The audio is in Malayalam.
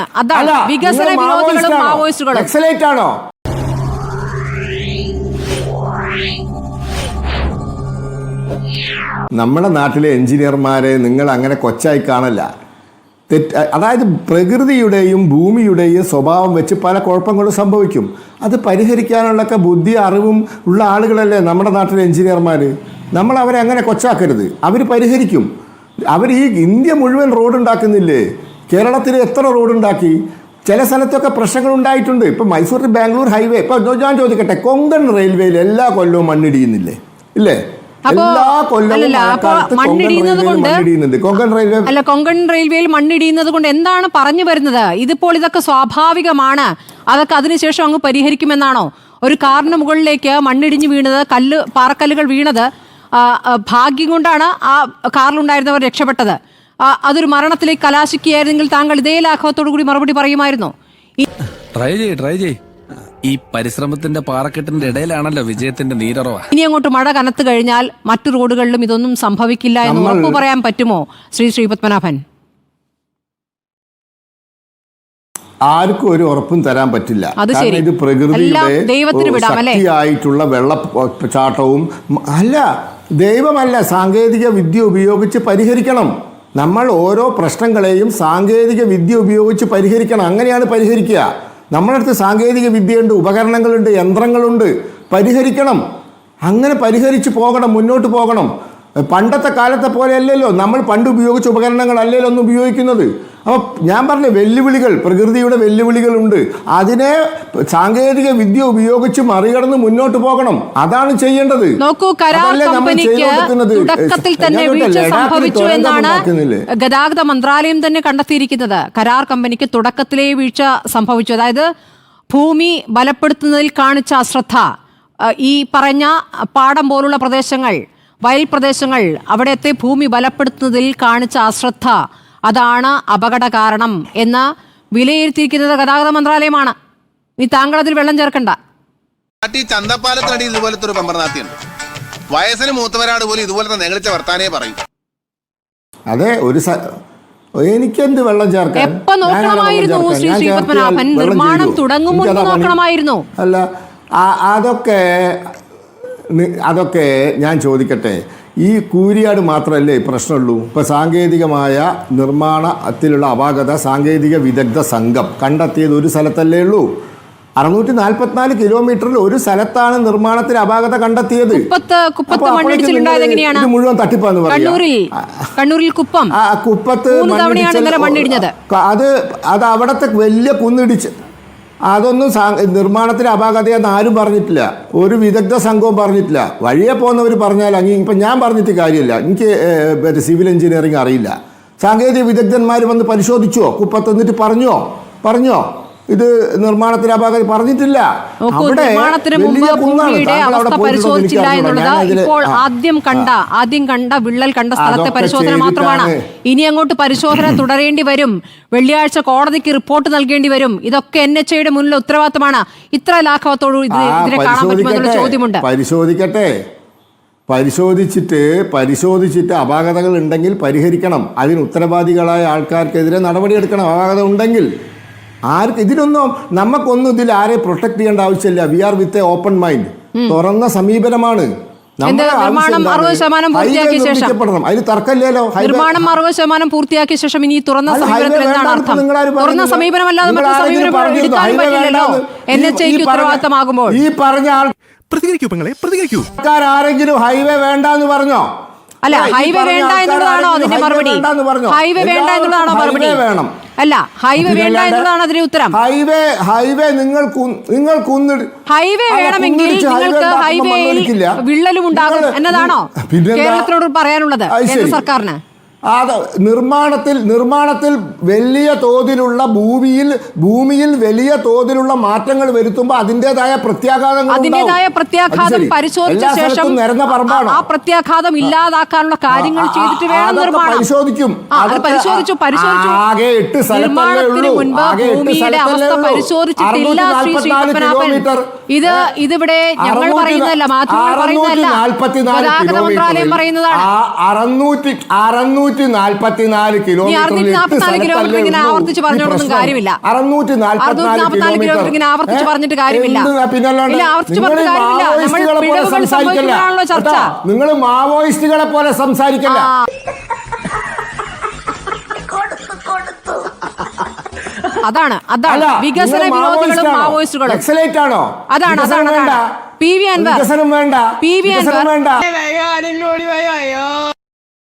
അതാണ്. അതാണ് വികസന വിരോധികളും മാവോയിസ്റ്റുകളും. ആണോ? നമ്മുടെ നാട്ടിലെ എഞ്ചിനീയർമാരെ നിങ്ങൾ അങ്ങനെ കൊച്ചായി കാണല്ല. തെറ്റ് അതായത് പ്രകൃതിയുടെയും ഭൂമിയുടെയും സ്വഭാവം വെച്ച് പല കുഴപ്പങ്ങളും സംഭവിക്കും. അത് പരിഹരിക്കാനുള്ളൊക്കെ ബുദ്ധി അറിവും ഉള്ള ആളുകളല്ലേ നമ്മുടെ നാട്ടിലെ എഞ്ചിനീയർമാർ നമ്മൾ അവരെ അങ്ങനെ കൊച്ചാക്കരുത്. അവർ പരിഹരിക്കും. അവർ ഈ ഇന്ത്യ മുഴുവൻ റോഡ് ഉണ്ടാക്കുന്നില്ലേ കേരളത്തിൽ എത്ര റോഡ് ഉണ്ടാക്കി ചില സ്ഥലത്തൊക്കെ പ്രശ്നങ്ങൾ ഉണ്ടായിട്ടുണ്ട് ഇപ്പം മൈസൂർ ബാംഗ്ലൂർ ഹൈവേ. ഇപ്പം ഞാൻ ചോദിക്കട്ടെ കൊങ്കൺ റെയിൽവേയിൽ എല്ലാ കൊല്ലവും മണ്ണിടിയുന്നില്ലേ? ഇല്ലേ? എല്ലാ കൊല്ലവും കൊങ്കൺ മണ്ണിടിയുന്നുണ്ട്. റെയിൽവേ അല്ല കൊങ്കൺ റെയിൽവേയിൽ മണ്ണിടിയുന്നത് കൊണ്ട് എന്താണ് പറഞ്ഞു വരുന്നത്? ഇതിപ്പോൾ ഇതൊക്കെ സ്വാഭാവികമാണ്. അതൊക്കെ അതിനുശേഷം അങ്ങ് പരിഹരിക്കുമെന്നാണോ? ഒരു കാറിന് മുകളിലേക്ക് മണ്ണിടിഞ്ഞു വീണത് കല്ല് പാറക്കല്ലുകൾ വീണത് ഭാഗ്യം കൊണ്ടാണ് ആ കാറിലുണ്ടായിരുന്നവർ രക്ഷപ്പെട്ടത്. അതൊരു മരണത്തിലേക്ക് കലാശിക്കുകയായിരുന്നെങ്കിൽ താങ്കൾ ഇതേ ലാഘവത്തോടു കൂടി മറുപടി പറയുമായിരുന്നോ. ഈ ട്രൈ ചെയ് ട്രൈ ചെയ് ഈ പരിശ്രമത്തിന്റെ പാറക്കെട്ടിന്റെ ഇടയിലാണല്ലോ വിജയത്തിന്റെ നീരറവ. ഇനി അങ്ങോട്ട് മഴ കനത്തു കഴിഞ്ഞാൽ മറ്റു റോഡുകളിലും ഇതൊന്നും സംഭവിക്കില്ല എന്ന് ഉറപ്പു പറയാൻ പറ്റുമോ? ശ്രീ ശ്രീപത്മനാഭൻ ആർക്കും ഒരു ഉറപ്പും തരാൻ പറ്റില്ല. കാരണം. ഇത് പ്രകൃതിയുടെ? ശക്തിയായിട്ടുള്ള വെള്ള ചാട്ടവും അല്ല ദൈവമല്ല സാങ്കേതിക വിദ്യ ഉപയോഗിച്ച് പരിഹരിക്കണം. നമ്മൾ ഓരോ പ്രശ്നങ്ങളെയും സാങ്കേതിക വിദ്യ ഉപയോഗിച്ച് പരിഹരിക്കണം. അങ്ങനെയാണ് പരിഹരിക്കുക. നമ്മുടെ അടുത്ത് സാങ്കേതിക വിദ്യയുണ്ട് ഉപകരണങ്ങളുണ്ട് യന്ത്രങ്ങളുണ്ട്. പരിഹരിക്കണം. അങ്ങനെ പരിഹരിച്ച് പോകണം മുന്നോട്ട് പോകണം. പണ്ടത്തെ കാലത്തെ പോലെ അല്ലല്ലോ നമ്മൾ പണ്ട് ഉപയോഗിച്ച ഉപകരണങ്ങളല്ലല്ലോ ഒന്നും ഉപയോഗിക്കുന്നത്. അപ്പോൾ ഞാൻ പറഞ്ഞ വെല്ലുവിളികൾ പ്രകൃതിയുടെ വെല്ലുവിളികളുണ്ട്. അതിനെ സാങ്കേതിക വിദ്യ ഉപയോഗിച്ച് മറികടന്ന് മുന്നോട്ട് പോകണം. അതാണ് ചെയ്യേണ്ടത്. നോക്കൂ കരാർ കമ്പനിക്ക് തുടക്കത്തിൽ തന്നെ വീഴ്ച സംഭവിച്ചു എന്നാണ്? ഗതാഗത മന്ത്രാലയം തന്നെ കണ്ടെത്തിയിരിക്കുന്നത്. കരാർ കമ്പനിക്ക് തുടക്കത്തിലേ വീഴ്ച സംഭവിച്ചു. അതായത് ഭൂമി ബലപ്പെടുത്തുന്നതിൽ കാണിച്ച അശ്രദ്ധ. ഈ പറഞ്ഞ പാടം പോലുള്ള പ്രദേശങ്ങൾ വയൽ പ്രദേശങ്ങൾ അവിടത്തെ ഭൂമി ബലപ്പെടുത്തുന്നതിൽ കാണിച്ച അശ്രദ്ധ. അതാണ് അപകട കാരണം എന്ന് വിലയിരുത്തിയിരിക്കുന്നത് ഗതാഗത മന്ത്രാലയമാണ്. ഇനി താങ്കൾ അതിൽ വെള്ളം ചേർക്കണ്ട. ചന്തപ്പാലത്തിനടി ഇതുപോലത്തെ ഒരു പമ്പർനാത്തിയുണ്ട്. വയസ്സിന് മൂത്തവരാട് പോലും ഇതുപോലത്തെ നെകളിച്ച വർത്താനേ പറയും. അതെ ഒരു എനിക്കെന്ത് വെള്ളം ചേർക്കാൻ? എപ്പോ നോക്കണമായിരുന്നു ശ്രീ ഞാൻ ശ്രീ ചേർത്തിയാൽ പത്മനാഭൻ വെള്ളം നിർമ്മാണം? തുടങ്ങും മുൻപ് നോക്കണമായിരുന്നു. അല്ല അതൊക്കെ അതൊക്കെ ഞാൻ ചോദിക്കട്ടെ. ഈ കൂരിയാട് മാത്രമല്ലേ ഈ പ്രശ്നമുള്ളൂ? ഇപ്പോൾ സാങ്കേതികമായ നിർമ്മാണത്തിലുള്ള അപാകത സാങ്കേതിക വിദഗ്ധ സംഘം കണ്ടെത്തിയത് ഒരു സ്ഥലത്തല്ലേ ഉള്ളൂ. അറുന്നൂറ്റി നാല്പത്തിനാല് കിലോമീറ്ററിൽ ഒരു സ്ഥലത്താണ് നിർമ്മാണത്തിൽ അപാകത കണ്ടെത്തിയത്. ഇത് മുഴുവൻ തട്ടിപ്പാന്ന് കണ്ണൂരിൽ കുപ്പം. കുപ്പത്ത് അത് അത് അവിടത്തെ വലിയ കുന്നിടിച്ച് അതൊന്നും നിർമ്മാണത്തിന് അപാകതയെന്ന് ആരും പറഞ്ഞിട്ടില്ല. ഒരു വിദഗ്ധ സംഘവും പറഞ്ഞിട്ടില്ല. വഴിയെ പോകുന്നവർ പറഞ്ഞാൽ അങ്ങ് ഇപ്പം ഞാൻ പറഞ്ഞിട്ട് കാര്യമില്ല. എനിക്ക് സിവിൽ എഞ്ചിനീയറിംഗ് അറിയില്ല. സാങ്കേതിക വിദഗ്ധന്മാർ വന്ന് പരിശോധിച്ചോ? കുപ്പത്ത് എന്നിട്ട് പറഞ്ഞോ? പറഞ്ഞോ? ഇത് നിർമ്മാണത്തിന് അപാകത പറഞ്ഞിട്ടില്ല. നിർമ്മാണത്തിന് മുമ്പ്. ഭൂമിയുടെ അവസ്ഥ പരിശോധിച്ചില്ല. എന്നുള്ളത് ഇപ്പോൾ. ആദ്യം കണ്ട ആദ്യം കണ്ട വിള്ളൽ കണ്ട സ്ഥലത്തെ പരിശോധന മാത്രമാണ്. ഇനി അങ്ങോട്ട് പരിശോധന തുടരേണ്ടി വരും. വെള്ളിയാഴ്ച കോടതിക്ക് റിപ്പോർട്ട് നൽകേണ്ടി വരും. ഇതൊക്കെ എൻ എച്ച് ഐയുടെ മുന്നിൽ ഉത്തരവാദിത്തമാണ്. ഇത്ര ലാഘവത്തോട് ഇതിനെ കാണാൻ പറ്റുമെന്നുള്ള ചോദ്യമുണ്ട്. പരിശോധിക്കട്ടെ. പരിശോധിച്ചിട്ട് പരിശോധിച്ചിട്ട് അപാകതകൾ ഉണ്ടെങ്കിൽ പരിഹരിക്കണം. അതിന് ഉത്തരവാദികളായ ആൾക്കാർക്കെതിരെ നടപടിയെടുക്കണം. അപാകത ഉണ്ടെങ്കിൽ ആർക്ക് ഇതിനൊന്നും നമുക്കൊന്നും ഇതിൽ ആരെ പ്രൊട്ടക്ട് ചെയ്യേണ്ട ആവശ്യമില്ല. We are with a open mind തുറന്ന സമീപനമാണ്. നിർമ്മാണം ആവശ്യം എന്താണ്? 60% പൂർത്തിയാക്കിയ ശേഷം? അതിന് തർക്കമില്ലല്ലോ. നിർമ്മാണം അറുപത് ശതമാനം പൂർത്തിയാക്കിയ ശേഷം ഇനി തുറന്ന അല്ല, സമീപനത്തിൽ എന്താണ് അർത്ഥം? തുറന്ന മറ്റു സമീപനം എടുക്കാൻ പറ്റില്ലല്ലോ? എൻ ഈ- എച്ച് ഈ ഐക്ക് പറഞ്ഞ- ഉത്തരവാദിത്തമാകുമ്പോൾ. ഈ പറഞ്ഞ ആൾ പ്രതികരിക്കൂ പെങ്ങളെ പ്രതികരിക്കൂ. ആരെങ്കിലും ഹൈവേ വേണ്ടാന്ന് പറഞ്ഞോ? അല്ല ഹൈവേ വേണ്ട എന്നുള്ളതാണോ അതിന്റെ മറുപടി? ഹൈവേ വേണ്ട എന്നുള്ളതാണോ മറുപടി? വേണം. അല്ല ഹൈവേ വേണ്ട എന്നതാണ് അതിന് അതിന്റെ ഉത്തരം. ഹൈവേ ഹൈവേ നിങ്ങൾ നിങ്ങൾ ഹൈവേ വേണമെങ്കിൽ നിങ്ങൾക്ക് ഹൈവേയിൽ. വിള്ളലും ഉണ്ടാകും എന്നതാണോ കേരളത്തിനോട് പറയാനുള്ളത് കേന്ദ്ര സർക്കാരിന്? അത് നിർമ്മാണത്തിൽ നിർമ്മാണത്തിൽ വലിയ തോതിലുള്ള ഭൂമിയിൽ ഭൂമിയിൽ വലിയ തോതിലുള്ള മാറ്റങ്ങൾ വരുത്തുമ്പോൾ അതിന്റെതായ പ്രത്യാഘാതങ്ങൾ അതിന്റേതായ പ്രത്യാഘാതം പരിശോധിച്ച ശേഷം നിരന്ന പറമ്പാണോ? ആ പ്രത്യാഘാതം ഇല്ലാതാക്കാനുള്ള കാര്യങ്ങൾ ചെയ്തിട്ട് വേണം നിർമ്മാണം. പരിശോധിക്കും. പരിശോധിച്ചു പരിശോധിച്ചു. ആകെ എട്ട് നിർമ്മാണത്തിന് മുൻപ് ഭൂമിയുടെ അവസ്ഥ. പരിശോധിച്ചിട്ടില്ല ശ്രീ ശ്രീപത്മനാഭൻ 644 പത്മനാഭൻ. ഇത് ഇതിവിടെ ഞങ്ങൾ പറയുന്നതല്ല മാധ്യമങ്ങൾ പറയുന്നതല്ല. 644 ഗതാഗത മന്ത്രാലയം പറയുന്നതാണ്. അറുന്നൂറ്റി അറുന്നൂറ്റി അറുന്നൂറ്റി നാൽപ്പത്തി നാല് കിലോമീറ്റർ. അറുന്നൂറ്റി നാൽപ്പത്തിനാല് കിലോമീറ്റർ ഇങ്ങനെ ആവർത്തിച്ച് പറഞ്ഞിട്ട് കാര്യമില്ല. ഇല്ല, ആവർത്തിച്ച് പറഞ്ഞിട്ട് കാര്യമില്ല. നമ്മൾ പിഴവുകൾ സംഭവിക്കുമ്പോഴാണല്ലോ ചർച്ച. നിങ്ങൾ മാവോയിസ്റ്റുകളെ പോലെ സംസാരിക്കല്ല. അതാണ് അതാണ്. വികസന വിരോധികളും മാവോയിസ്റ്റുകളും. ആണോ അതാണ്, അതാണ്, വേണ്ട. P V Anvar. വികസനം വേണ്ട. P V Anvar.